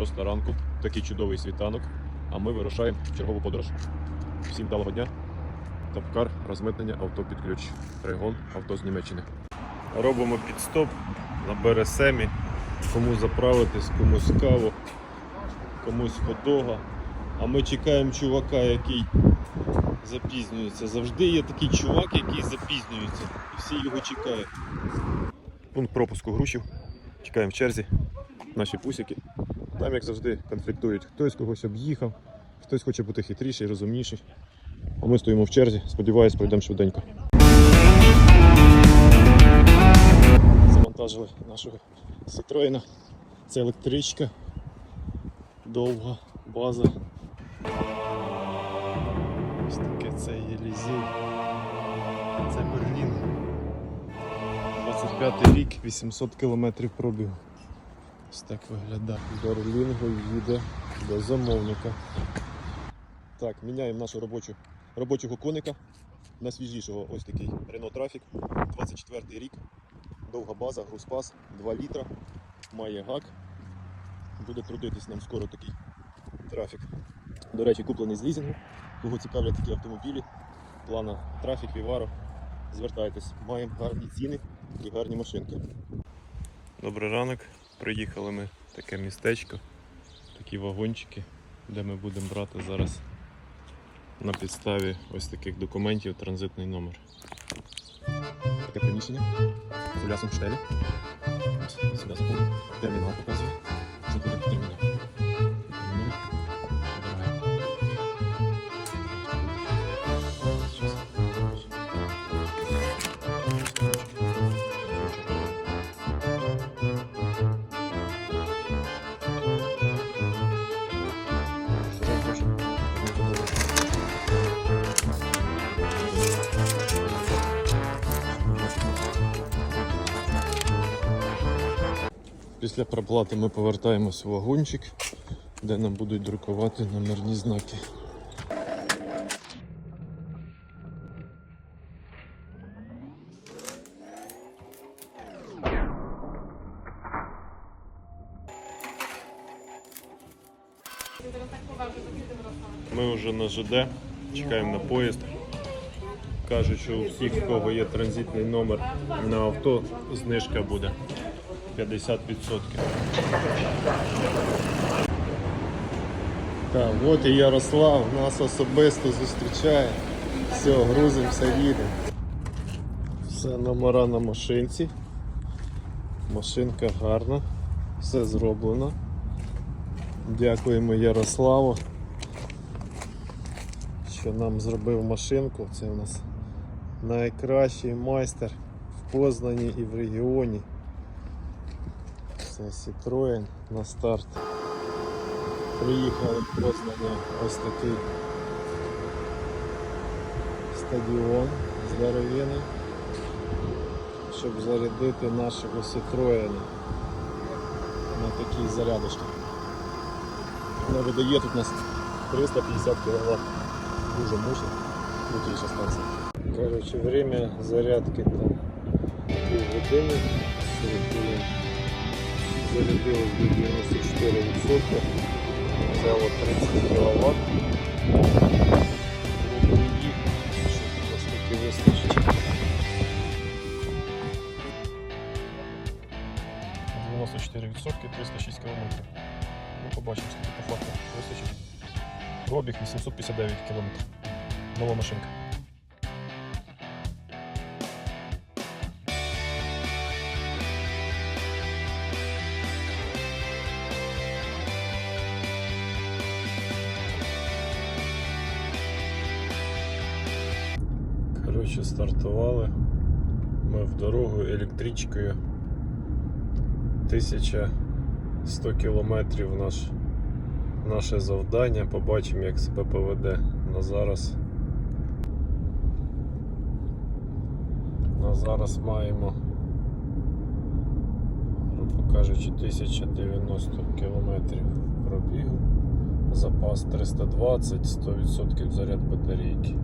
6 ранку, такий чудовий світанок, а ми вирушаємо в чергову подорож. Всім вдалого дня. Топкар, розмитнення авто під ключ. Пригон авто з Німеччини. Робимо підстоп на Бересемі. Кому заправитись, комусь каву, комусь ходога. А ми чекаємо чувака, який запізнюється. Завжди є такий чувак, який запізнюється. І всі його чекають. Пункт пропуску грушів. Чекаємо в черзі. Наші пусики. Там, як завжди, конфліктують. Хтось когось об'їхав, хтось хоче бути хитріший, розумніший. А ми стоїмо в черзі. Сподіваюсь, пройдемо швиденько. Завантажили нашого Citroёна. Це електричка. Довга база. Ось таке це Єлізей. Це Берлін. 25 рік, 800 кілометрів пробігу. Ось так виглядає. Берлінго їде до замовника. Так, міняємо нашу робочу, робочого коника на свіжішого ось такий Renault Traffic. 24 рік. Довга база, грузпас, 2 літра, має гак. Буде трудитись нам скоро такий трафік. До речі, куплений з лізингу. Кого цікавлять такі автомобілі, плана трафік, Віваро. Звертайтесь, маємо гарні ціни і гарні машинки. Добрий ранок. Приїхали ми в таке містечко, такі вагончики, де ми будемо брати зараз на підставі ось таких документів транзитний номер. Таке приміщення з улясом штелі. Сюди заходимо. Термінал показує. Термінал. Термінал. Після проплати ми повертаємось в вагончик, де нам будуть друкувати номерні знаки. Ми вже на ЖД, чекаємо на поїзд. Кажуть, що у всіх, в кого є транзитний номер на авто, знижка буде 50%. Так, от і Ярослав нас особисто зустрічає. Все, грузимося, їдемо. Все номера на машинці. Машинка гарна, все зроблено. Дякуємо Ярославу, що нам зробив машинку. Це у нас найкращий майстер в Познані і в регіоні. Це Citroen на старт. Приїхали в Познані ось такий стадіон здоров'яний, щоб зарядити нашого Citroen на такій зарядочці. Вона видає тут у нас 350 кВт. Дуже мощно. Крутейша станція. Короче, время зарядки там півгодини. 40 хвилин. Зарядилось до 94%. Взяло 30 кВт. Наскільки вистачить. 94% 306 км. Ну, побачимо, скільки по факту вистачить. Пробіг 859 км. Нова машинка. Коротше, стартували. Ми в дорогу електричкою. 1100 кілометрів наш, наше завдання. Побачимо, як себе поведе на зараз. На зараз маємо, грубо кажучи, 1090 кілометрів пробігу. Запас 320, 100% заряд батарейки.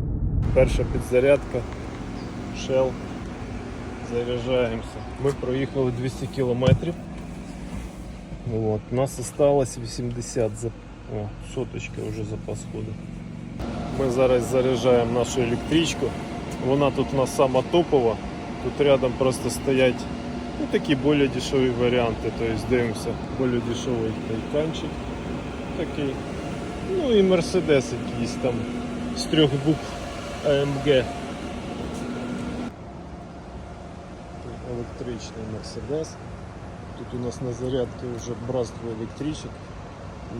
Перша підзарядка Shell. Заряджаємося. Ми проїхали 200 кілометрів. Вот. У нас осталось 80 за... О, соточка вже запас ходу. Ми зараз заряджаємо нашу електричку. Вона тут у нас сама топова. Тут рядом просто стоять ну, такі більш дешеві варіанти. Тобто дивимося, більш дешевий тайканчик. Такий. Ну і Мерседес якийсь там з трьох букв AMG. Електричний Мерседес. Тут у нас на зарядке уже братство электричек.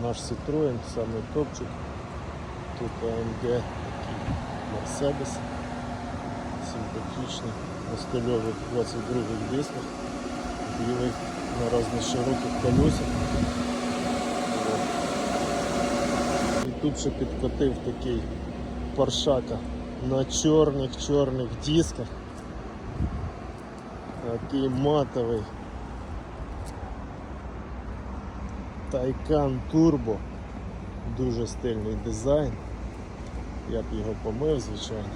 Наш Citroen, самый топчик. Тут AMG, Mercedes. Симпатичний. На стильових 22 дисках. Білий на різних широких колесах. І тут ще підкотив такий паршака на чорних-чорних дисках. Такий матовий. Taycan Turbo. Дуже стильний дизайн. Я б його помив, звичайно.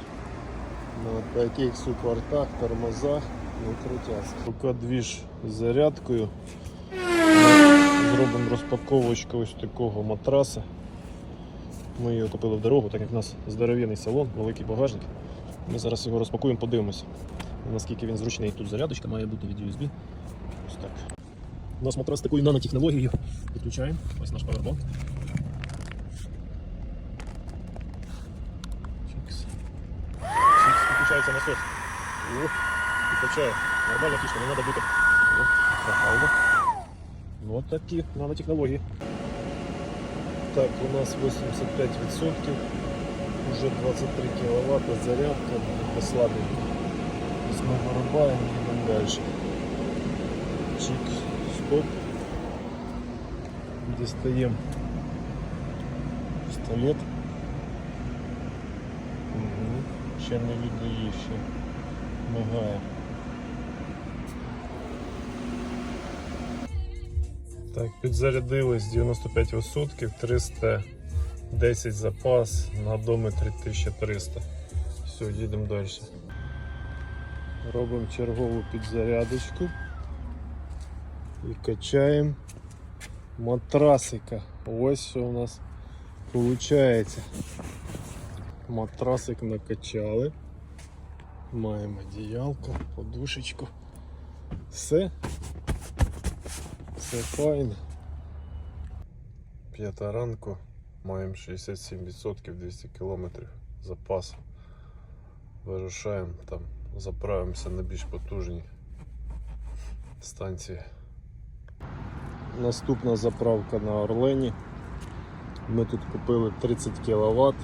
На таких супортах, тормозах, ну крутясь. Поки двіж з зарядкою. Зробимо розпаковочку ось такого матраса. Ми його купили в дорогу, так як у нас здоров'яний салон, великий багажник. Ми зараз його розпакуємо, подивимося, наскільки він зручний. Тут зарядочка має бути від USB. Ось так. У нас матрас такою нанотехнологією. Підключаємо. Ось наш павербанк. Підключається насос. О, підключає. Нормальна фішка, не треба бути. О, Ага, Вот такі нанотехнології. Так, у нас 85%, уже 23 кВт зарядка, послабленько. Сейчас мы вырубаем и идем дальше. Чик, стоп. Достаем пистолет. Угу. Ще не віддає, ще мигає. Так, підзарядились 95%, 310 запас на доми 3300. Все, їдемо далі. Робимо чергову підзарядочку і качаємо матрасика. Ось що у нас виходить. Матрасик накачали. Маємо одіялко, подушечку. Все. Все файно. П'ята ранку. Маємо 67% 200 км запас. Вирушаємо там, заправимося на більш потужні станції. Наступна заправка на Орлені. Ми тут купили 30 кВт.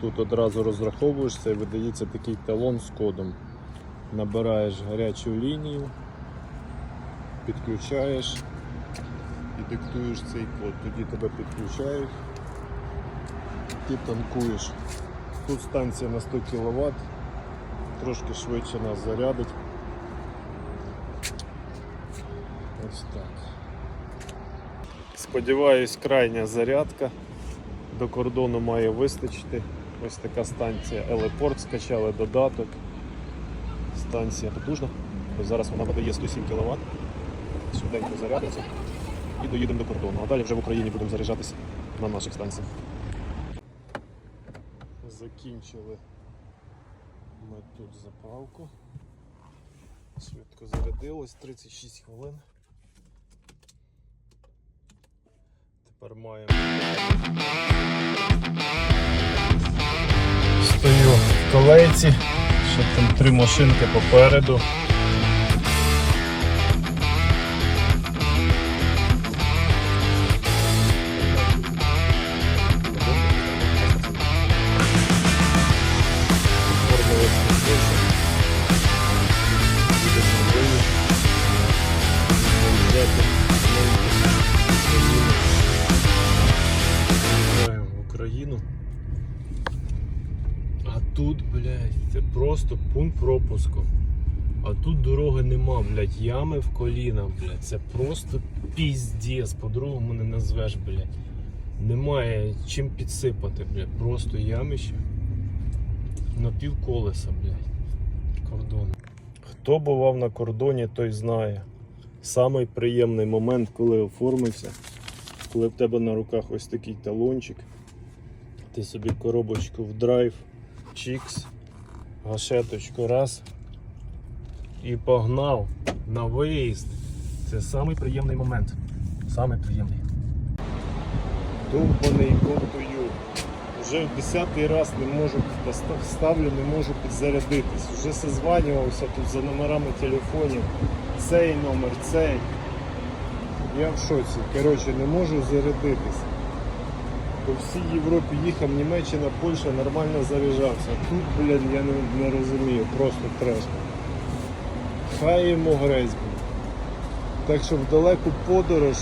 Тут одразу розраховуєшся і видається такий талон з кодом. Набираєш гарячу лінію, підключаєш і диктуєш цей код. Тоді тебе підключають, ти танкуєш. Тут станція на 100 кВт, трошки швидше нас зарядить. Ось так. Сподіваюсь, крайня зарядка до кордону має вистачити. Ось така станція Елепорт, скачали додаток. Станція потужна. Зараз вона видає 107 кВт. Швиденько зарядиться і доїдемо до кордону. А далі вже в Україні будемо заряджатися на наших станціях. Закінчили ми тут заправку. Швидко зарядилось, 36 хвилин. Тепер маємо. Стою в колейці, ще там три машинки попереду. Просто пункт пропуску. А тут дороги нема, блядь, ями в коліна, блядь. Це просто піздець, по-другому не назвеш, блядь. Немає чим підсипати, блядь. Просто ямище. На пів колеса, блядь. Кордон. Хто бував на кордоні, той знає. Самий приємний момент, коли оформився, коли в тебе на руках ось такий талончик. Ти собі коробочку в драйв, чікс, гашеточку раз і погнав на виїзд. Це самий приємний момент. Самий приємний. Довбаний ковтую. Вже в десятий раз не можу ставлю, не можу підзарядитись. Вже созванювався тут за номерами телефонів. Цей номер, цей. Я в шоці. Коротше, не можу зарядитись. По всій Європі їхав, Німеччина, Польща нормально заряджався. Тут, блін, я не, не розумію, просто треш. Хай йому грець. блін. Так що в далеку подорож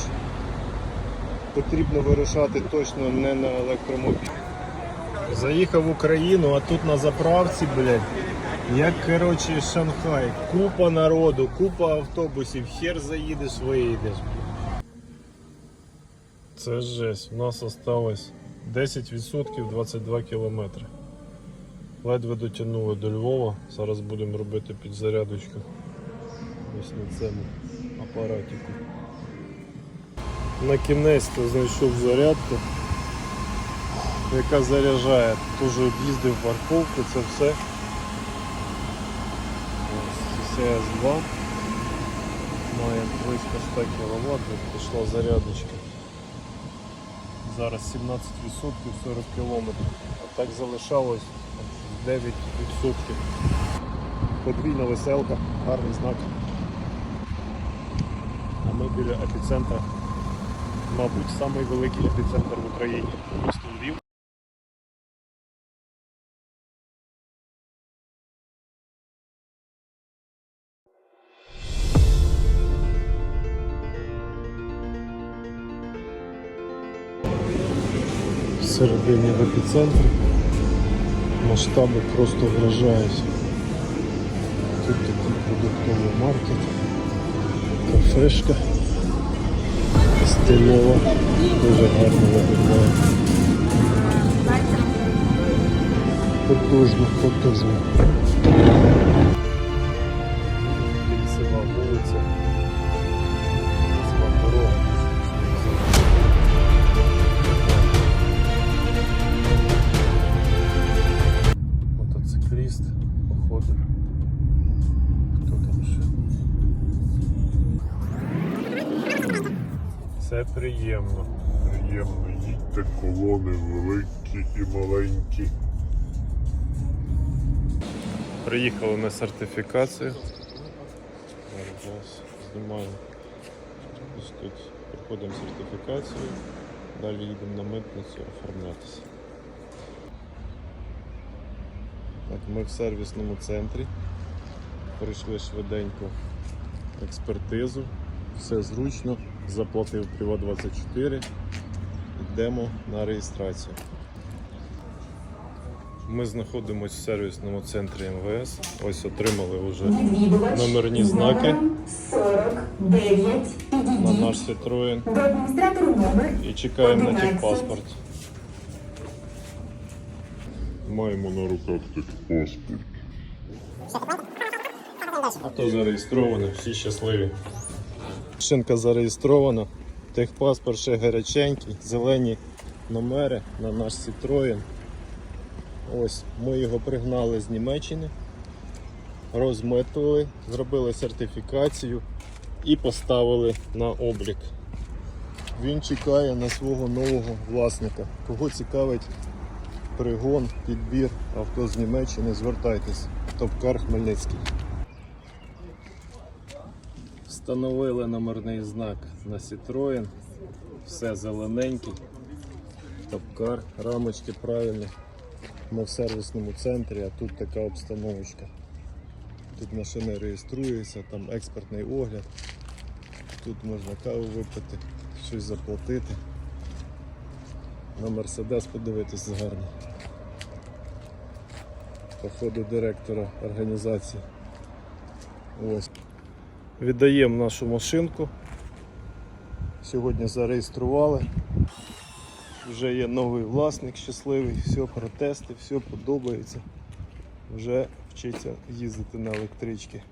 потрібно вирушати точно не на електромобіль. Заїхав в Україну, а тут на заправці, блядь, як коротше Шанхай. Купа народу, купа автобусів, хер заїдеш, виїдеш. Це жесть. У нас осталось 10% 22 кілометри. Ледве дотягнули до Львова. Зараз будемо робити підзарядочку. Ось на цьому апаратику. На кінець то знайшов зарядку, яка заряджає. Теж об'їздив парковку, це все. Ось CCS2. Має близько 100 кВт, пішла зарядочка. Зараз 17% 40 км. А так залишалось 9%. Подвійна веселка, гарний знак. А ми біля епіцентра. Мабуть, найвеликий епіцентр в Україні. Місто в епіцентрі. Масштаби просто вражають. Тут такий продуктовий маркет, кафешка стилова, дуже гарно виглядає. Потужно, потужно. Кільцева вулиця. Походу. Хто там ще? Це приємно. Приємно їдьте колони великі і маленькі. Приїхали на сертифікацію. Зараз знімаємо. Ось тут проходимо сертифікацію. Далі їдемо на митницю оформлятися. Так, ми в сервісному центрі. Прийшли швиденько експертизу. Все зручно. Заплатив Priva 24. Йдемо на реєстрацію. Ми знаходимося в сервісному центрі МВС. Ось отримали вже Номерні знаки. 49 на наш Citroen і чекаємо на 11. техпаспорт. Маємо на руках техпаспорт. Авто зареєстроване, всі щасливі. Шинка зареєстрована, техпаспорт ще гаряченький, зелені номери на наш Citroen. Ось ми його пригнали з Німеччини, розмитували, зробили сертифікацію і поставили на облік. Він чекає на свого нового власника. Кого цікавить пригон, підбір авто з Німеччини, звертайтесь. Топкар Хмельницький. Встановили номерний знак на Citroen. Все зелененький. Топкар, рамочки правильні. Ми в сервісному центрі, а тут така обстановочка. Тут машина реєструється, там експертний огляд. Тут можна каву випити, щось заплатити. На Мерседес подивитись гарний. Походу директора організації. Ось. Віддаємо нашу машинку. Сьогодні зареєстрували. Вже є новий власник щасливий, все протести, все подобається. Вже вчиться їздити на електричці.